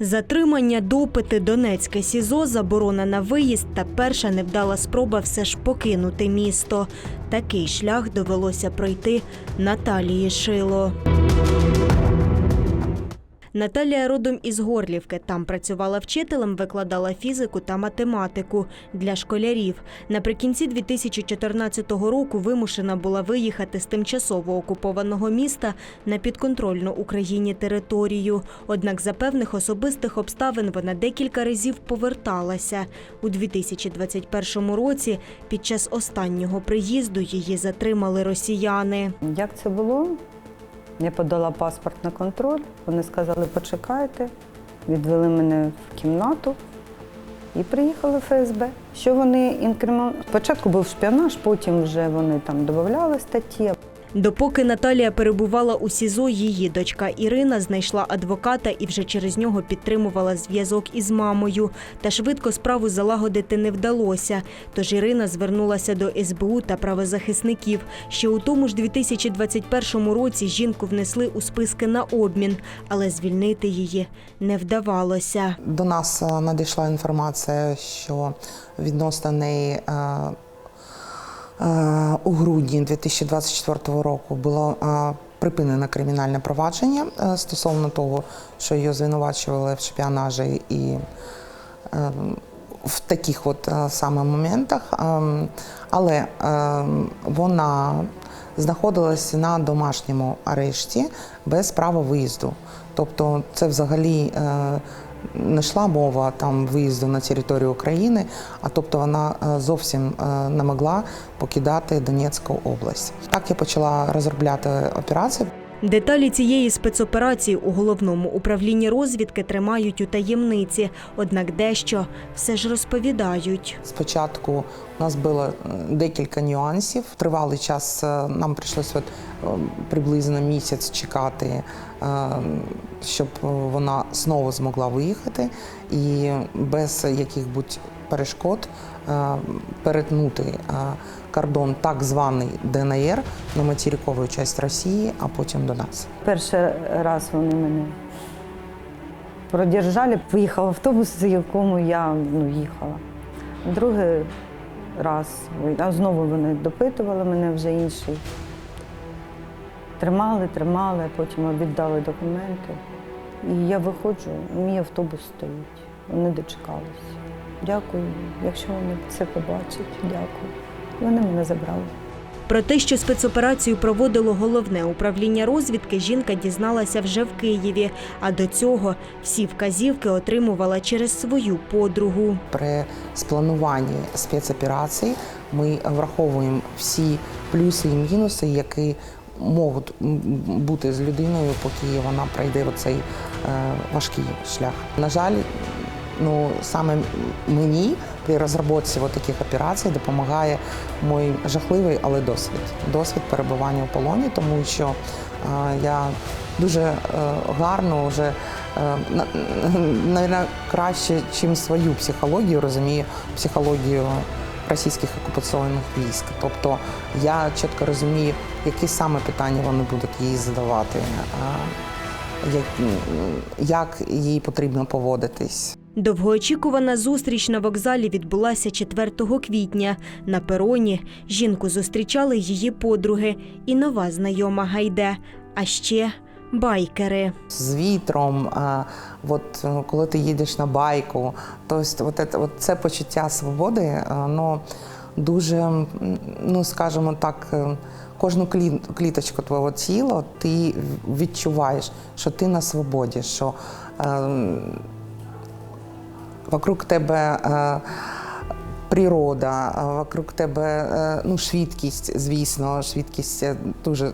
Затримання, допити, Донецьке СІЗО, заборона на виїзд та перша невдала спроба все ж покинути місто. Такий шлях довелося пройти Наталії Шило. Наталія родом із Горлівки. Там працювала вчителем, викладала фізику та математику для школярів. Наприкінці 2014 року вимушена була виїхати з тимчасово окупованого міста на підконтрольну Україні територію. Однак за певних особистих обставин вона декілька разів поверталася. У 2021 році під час останнього приїзду її затримали росіяни. Як це було? Я подала паспорт на контроль. Вони сказали, почекайте, відвели мене в кімнату і приїхали в ФСБ. Що вони інкримінували? Спочатку був шпіонаж, потім вже вони там додавали статті. Допоки Наталія перебувала у СІЗО, її дочка Ірина знайшла адвоката і вже через нього підтримувала зв'язок із мамою. Та швидко справу залагодити не вдалося. Тож Ірина звернулася до СБУ та правозахисників. Ще у тому ж 2021 році жінку внесли у списки на обмін, але звільнити її не вдавалося. До нас е, надійшла інформація, що відносно неї е, у грудні 2024 року було е, припинено кримінальне провадження е, стосовно того, що її звинувачували в шпіонажі і е, в таких от е, саме моментах. Ем, Але е, вона знаходилася на домашньому арешті без права виїзду. Тобто це взагалі е, не йшла мова там виїзду на територію України, а тобто вона е, зовсім е, не могла покидати Донецьку область. Так я почала розробляти операцію. Деталі цієї спецоперації у головному управлінні розвідки тримають у таємниці, однак дещо все ж розповідають. Спочатку у нас було е, декілька нюансів. Тривалий час е, нам прийшлося е, приблизно місяць чекати, щоб вона знову змогла виїхати і без яких-будь перешкод е, перетнути е, кордон так званий ДНР на материкову частину Росії, а потім до нас. Перший раз вони мене продержали, поїхав автобус, в якому я ну, їхала. Другий раз а знову вони допитували мене вже інший. Тримали, тримали, потім віддали документи. І я виходжу, мій автобус стоїть. Вони дочекалися. Дякую. Якщо вони це побачать, дякую. Вони мене забрали. Про те, що спецоперацію проводило головне управління розвідки, жінка дізналася вже в Києві. А до цього всі вказівки отримувала через свою подругу. При сплануванні спецоперацій ми враховуємо всі плюси і мінуси, які можуть бути з людиною, поки вона пройде оцей е, важкий шлях. На жаль, ну саме мені при розробці таких операцій допомагає мій жахливий, але досвід. Досвід перебування в полоні, тому що е, я дуже е, гарно вже навіть краще, ніж свою психологію, розумію психологію російських окупаційних військ. Тобто я чітко розумію, які саме питання вони будуть їй задавати, як їй потрібно поводитись. Довгоочікувана зустріч на вокзалі відбулася 4 квітня. На пероні жінку зустрічали її подруги і нова знайома Гайде, а ще байкери. З вітром, а, от, е, коли ти їдеш на байку, то есть, от, от це почуття свободи, а, ну, дуже, ну скажімо так, е, кожну клі- кліточку твого тіла ти відчуваєш, що ти на свободі, що е, вокруг тебе. Е, Природа, вокруг тебе е, ну, швидкість, звісно, швидкість е, дуже,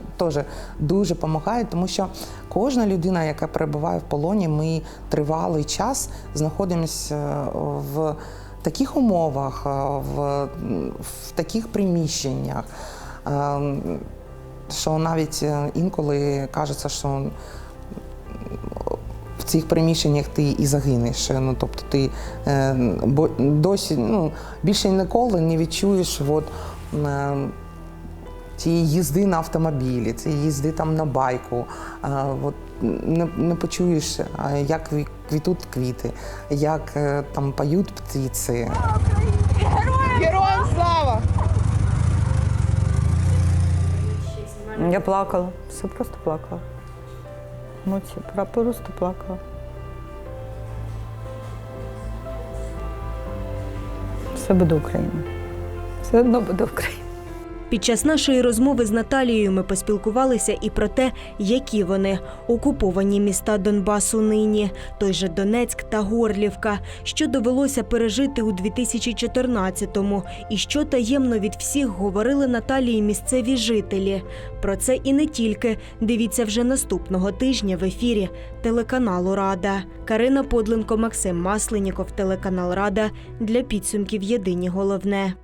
дуже допомагає, тому що кожна людина, яка перебуває в полоні, ми тривалий час знаходимося е, в таких умовах, е, в, в таких приміщеннях, е, що навіть е, інколи кажеться, що в цих приміщеннях ти і загинеш. Ну, тобто ти е, бо досі ну, більше ніколи не відчуєш от, е, цієї їзди на автомобілі, цієї їзди там на байку. Е, от, не, не почуєш, е, як ві- квітуть квіти, як е, там поють птиці. Героям слава! Я плакала, все просто плакала. Ну, про- просто плакала. Все буде Україна. Все одно буде Україна. Під час нашої розмови з Наталією ми поспілкувалися і про те, які вони окуповані міста Донбасу нині, той же Донецьк та Горлівка, що довелося пережити у 2014-му, і що таємно від всіх говорили Наталії місцеві жителі. Про це і не тільки. Дивіться вже наступного тижня в ефірі телеканалу Рада. Карина Подленко, Максим Масленіков, телеканал Рада для підсумків Єдині головне.